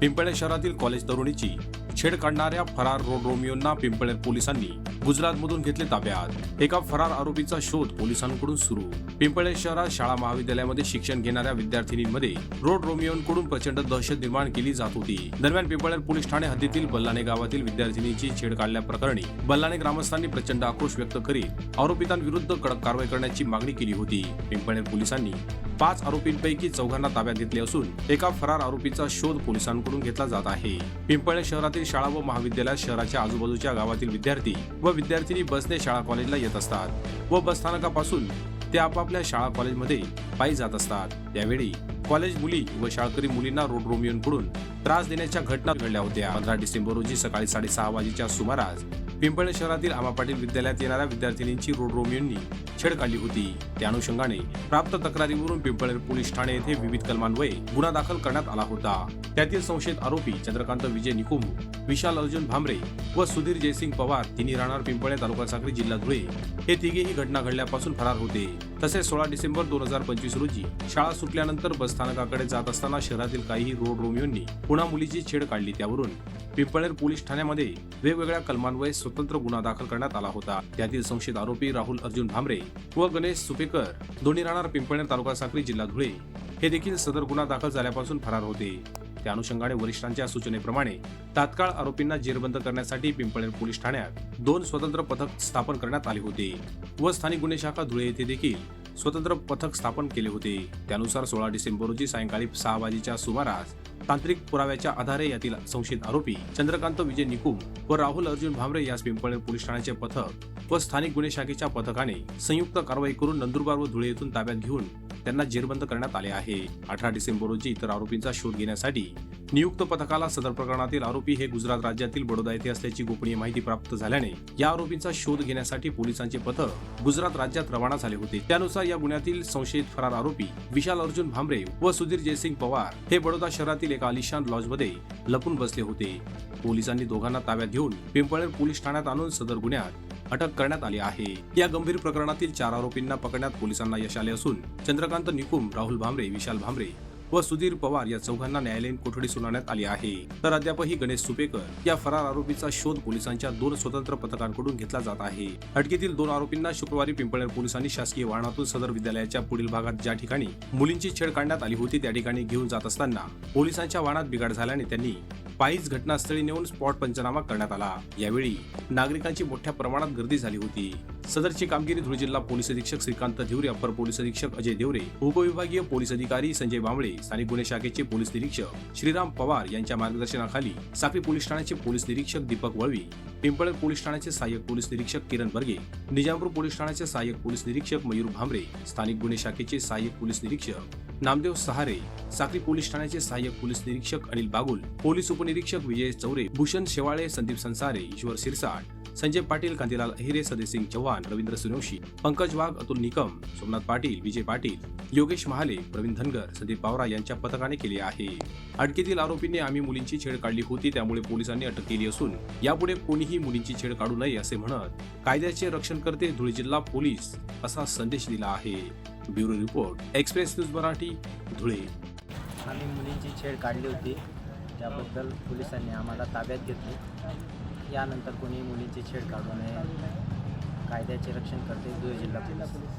पिंपळे शहरातील कॉलेज तरुणीची छेड काढणाऱ्या फरार रोड रोमियोंना पिंपळे पोलिसांनी गुजरातमधून घेतले ताब्यात. एका फरार आरोपीचा शोध पोलिसांकडून सुरू. पिंपळे शहरात शाळा महाविद्यालयामध्ये शिक्षण घेणाऱ्या विद्यार्थिनींमध्ये रोड रोमियोंकडून प्रचंड दहशत निर्माण केली जात होती. दरम्यान पिंपळे पोलीस ठाणे हद्दीतील बल्लाणे गावातील विद्यार्थिनीची छेड काढल्याप्रकरणी बल्लाणे ग्रामस्थांनी प्रचंड आक्रोश व्यक्त करीत आरोपितांविरुद्ध कडक कारवाई करण्याची मागणी केली होती. पिंपळे पोलिसांनी पाच आरोपींपैकी चौघांना ताब्यात घेतले असून एका फरार आरोपीचा शोध पोलिसांकडून घेतला जात आहे. पिंपळे शहरातील शाळा व महाविद्यालयात शहराच्या आजूबाजूच्या गावातील विद्यार्थी व विद्यार्थिनी बसने शाळा कॉलेजला येत असतात व बसस्थानकापासून ते आपापल्या शाळा कॉलेजमध्ये पायी जात असतात. यावेळी कॉलेज मुली व शाळकरी मुलींना रोड रोमियोंकडून त्रास देण्याच्या घटना घडल्या होत्या. पंधरा डिसेंबर रोजी सकाळी साडेसहा वाजेच्या सुमारास पिंपळे शहरातील आमा पाटील विद्यालयात येणाऱ्या विद्यार्थिनींची रोड रोमियोंनी छेड काढली होती. त्या अनुषंगाने प्राप्त तक्रारीवरून पिंपळे पोलीस ठाणे येथे विविध कलमान्वये गुन्हा दाखल करण्यात आला होता. त्यातील संशयित आरोपी चंद्रकांत विजय निकुम विशाल अर्जुन भांबरे व सुधीर जयसिंग पवार तिन्ही राहणार पिंपळे तालुका साखरी जिल्हा धुळे. हे तिघेही घटना घडल्यापासून फरार होते. तसेच सोळा डिसेंबर दोन हजार पंचवीस रोजी शाळा सुटल्यानंतर बसस्थानकाकडे जात असताना शहरातील काही रोड रोमियोंनी पुन्हा मुलीची छेड काढली. त्यावरून पिंपळेर पोलीस ठाण्यामध्ये वेगवेगळ्या कलमांवये स्वतंत्र गुन्हा दाखल करण्यात आला होता. त्यातील संशयित आरोपी राहुल अर्जुन भामरे व गणेश सुपेकर दोन्ही राहणार पिंपळेर तालुका साक्री जिल्हा धुळे. हे देखील सदर गुन्हा दाखल झाल्यापासून फरार होते. त्या अनुषंगाने वरिष्ठांच्या सूचनेप्रमाणे तात्काळ आरोपींना जेरबंद करण्यासाठी पिंपळे पोलीस ठाण्यात दोन स्वतंत्र पथक स्थापन करण्यात आले होते व स्थानिक गुन्हे शाखा धुळे येथे देखील स्वतंत्र पथक स्थापन केले होते. त्यानुसार सोळा डिसेंबर रोजी सायंकाळी सहा वाजेच्या सुमारास तांत्रिक पुराव्याच्या आधारे यातील संशयित आरोपी चंद्रकांत विजय निकुम व राहुल अर्जुन भामरे यास पिंपळे पोलीस ठाण्याचे पथक व स्थानिक गुन्हे शाखेच्या पथकाने संयुक्त कारवाई करून नंदुरबार व धुळे येथून ताब्यात घेऊन त्यांना जेरबंद करण्यात आले आहे. अठरा डिसेंबर रोजी इतर आरोपींचा शोध घेण्यासाठी नियुक्त पथकाला सदर प्रकरणातील आरोपी हे गुजरात राज्यातील बडोदा येथे असल्याची गोपनीय माहिती प्राप्त झाल्याने या आरोपींचा शोध घेण्यासाठी पोलिसांचे पथक गुजरात राज्यात रवाना झाले होते. त्यानुसार या गुन्ह्यातील संशयित फरार आरोपी विशाल अर्जुन भांबरे व सुधीर जयसिंग पवार हे बडोदा शहरातील एका आलिशान लॉजमध्ये लपून बसले होते. पोलिसांनी दोघांना ताब्यात घेऊन पिंपळेर पोलीस ठाण्यात आणून सदर गुन्ह्यात अटक करण्यात आली आहे. या गंभीर प्रकरणातील चार आरोपींना पकडण्यात पोलिसांना यश आले असून चंद्रकांत निकुम राहुल भामरे विशाल भामरे व सुधीर पवार या चौघांना न्यायालयीन कोठडी सुनावण्यात आली आहे. तर अद्यापही गणेश सुपेकर या फरार आरोपीचा शोध पोलिसांच्या दोन स्वतंत्र पथकांकडून घेतला जात आहे. अटकेतील दोन आरोपींना शुक्रवारी पिंपळनेर पोलिसांनी शासकीय वाहनातून सदर विद्यालयाच्या पुढील भागात ज्या ठिकाणी मुलींची छेड काढण्यात आली होती त्या ठिकाणी घेऊन जात असताना पोलिसांच्या वाहनात बिघाड झाल्याने त्यांनी पायीच घटनास्थळी नेऊन स्पॉट पंचनामा करण्यात आला. यावेळी नागरिकांची मोठ्या प्रमाणात गर्दी झाली होती. सदरची कामगिरी धुळे जिल्हा पोलीस अधीक्षक श्रीकांत धिवरे अप्पर पोलीस अधीक्षक अजय देवरे उपविभागीय पोलीस अधिकारी संजय बांबळे स्थानिक गुन्हे शाखेचे पोलीस निरीक्षक श्रीराम पवार यांच्या मार्गदर्शनाखाली साखळी पोलीस ठाण्याचे पोलीस निरीक्षक दीपक वळवी पिंपळेर पोलीस ठाण्याचे सहाय्यक पोलीस निरीक्षक किरण बर्गे निजामपूर पोलीस ठाण्याचे सहाय्यक पोलीस निरीक्षक मयूर भांबरे स्थानिक गुन्हे शाखेचे सहाय्यक पोलीस निरीक्षक नामदेव सहारे साक्री पोलीस ठाण्याचे सहाय्यक पोलीस निरीक्षक अनिल बागुल पोलीस उपनिरीक्षक विजय चौरे भूषण शेवाळे संदीप संसारे ईश्वर सिरसाट संजय पाटील कांतीलाल अहिरे सदेसिंग चव्हाण रवींद्र सुनवशी पंकज वाघ अतुल निकम सोमनाथ पाटील विजय पाटील योगेश महाले प्रवीण धनगर संदीप पावरा यांच्या पथकाने केले आहे. अटकेतील आरोपींनी आम्ही मुलींची छेड काढली होती त्यामुळे पोलिसांनी अटक केली असून यापुढे कोणीही मुलींची छेड काढू नये असे म्हणत कायद्याचे रक्षण करते धुळे जिल्हा पोलीस असा संदेश दिला आहे. Bureau report express news Marathi Dhule. आम्ही मुलींची छेड काढली होती. त्याबद्दल पोलिसांनी आम्हाला ताब्यात घेतली. यानंतर कोणी मुलींची छेड काढू नये. कायद्याचे रक्षण करते धुळे जिल्हा पोलीस.